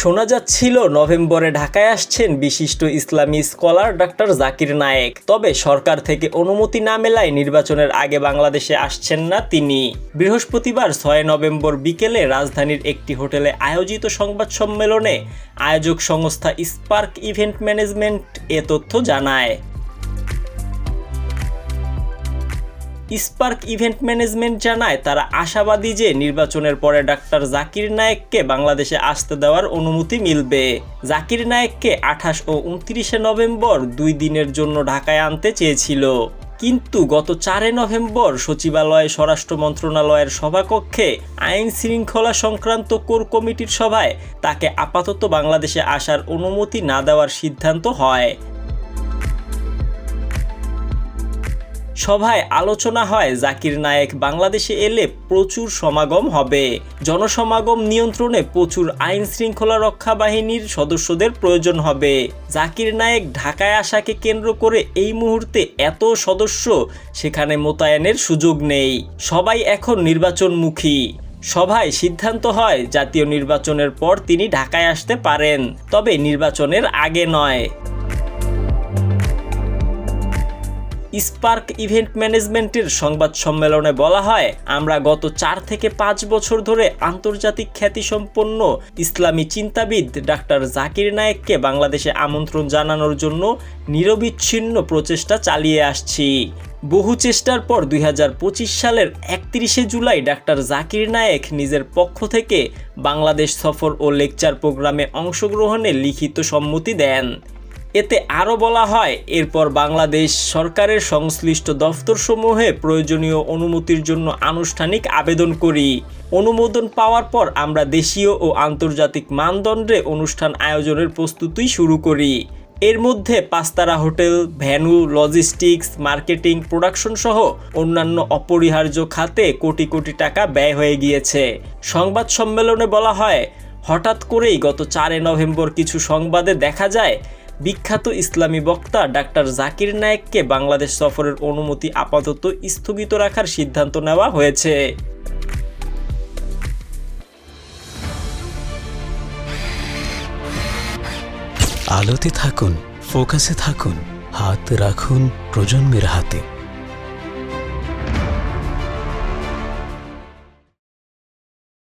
শোনা যাচ্ছিল, নভেম্বরে ঢাকায় আসছেন বিশিষ্ট ইসলামী স্কলার ডাক্তার জাকির নায়েক। তবে সরকার থেকে অনুমতি না মেলায় নির্বাচনের আগে বাংলাদেশে আসছেন না তিনি। বৃহস্পতিবার ছয় নভেম্বর বিকেলে রাজধানীর একটি হোটেলে আয়োজিত সংবাদ সম্মেলনে আয়োজক সংস্থা স্পার্ক ইভেন্ট ম্যানেজমেন্ট এ তথ্য জানায়। স্পার্ক ইভেন্ট ম্যানেজমেন্ট জানায়, তারা আশাবাদী যে নির্বাচনের পরে ডাক্তার জাকির নায়েককে বাংলাদেশে আসতে দেওয়ার অনুমতি মিলবে। জাকির নায়েককে আঠাশ ও উনত্রিশে নভেম্বর দুই দিনের জন্য ঢাকায় আনতে চেয়েছিল। কিন্তু গত চারে নভেম্বর সচিবালয়ে স্বরাষ্ট্র মন্ত্রণালয়ের সভাকক্ষে আইন শৃঙ্খলা সংক্রান্ত কোর কমিটির সভায় তাকে আপাতত বাংলাদেশে আসার অনুমতি না দেওয়ার সিদ্ধান্ত হয়। সভায় আলোচনা হয় জাকির নায়েক বাংলাদেশে এলে প্রচুর সমাগম হবে। জনসমাগম নিয়ন্ত্রণে প্রচুর আইন শৃঙ্খলা রক্ষা বাহিনীর সদস্যদের প্রয়োজন হবে। জাকির নায়েক ঢাকায় আসাকে কেন্দ্র করে এই মুহূর্তে এত সদস্য, সেখানে মোতায়েনের সুযোগ নেই। সবাই এখন নির্বাচনমুখী। সভায় সিদ্ধান্ত হয়, জাতীয় নির্বাচনের পর তিনি ঢাকায় আসতে পারেন। তবে নির্বাচনের আগে নয়। স্পার্ক ইভেন্ট ম্যানেজমেন্টের সংবাদ সম্মেলনে বলা হয়, আমরা গত চার থেকে পাঁচ বছর ধরে আন্তর্জাতিক খ্যাতিসম্পন্ন ইসলামী চিন্তাবিদ ডাক্তার জাকির নায়েককে বাংলাদেশে আমন্ত্রণ জানানোর জন্য নিরবিচ্ছিন্ন প্রচেষ্টা চালিয়ে আসছি। বহু চেষ্টার পর দুই হাজার পঁচিশ সালের একত্রিশে জুলাই ডাক্তার জাকির নায়েক নিজের পক্ষ থেকে বাংলাদেশ সফর ও লেকচার প্রোগ্রামে অংশগ্রহণে লিখিত সম্মতি দেন। এতে আরও বলা হয়, এরপর বাংলাদেশ সরকারের সংশ্লিষ্ট দফতরসমূহে প্রয়োজনীয় অনুমতির জন্য আনুষ্ঠানিক আবেদন করি। অনুমোদন পাওয়ার পর আমরা দেশীয় ও আন্তর্জাতিক মানদণ্ডে অনুষ্ঠান আয়োজনের প্রস্তুতি শুরু করি। এর মধ্যে পাঁচতারা hotel venue logistics, marketing, production সহ অন্যান্য অপরিহার্য খাতে কোটি কোটি টাকা ব্যয় হয়ে গিয়েছে। সংবাদ সম্মেলনে বলা হয়, হঠাৎ করেই গত চারে নভেম্বর কিছু সংবাদে দেখা যায় বিখ্যাত ইসলামী বক্তা ডাক্তার জাকির নায়েককে বাংলাদেশ সফরের অনুমতি আপাতত স্থগিত রাখার সিদ্ধান্ত নেওয়া হয়েছে। আলোতে থাকুন, ফোকাসে থাকুন, হাত রাখুন প্রজন্মের হাতে।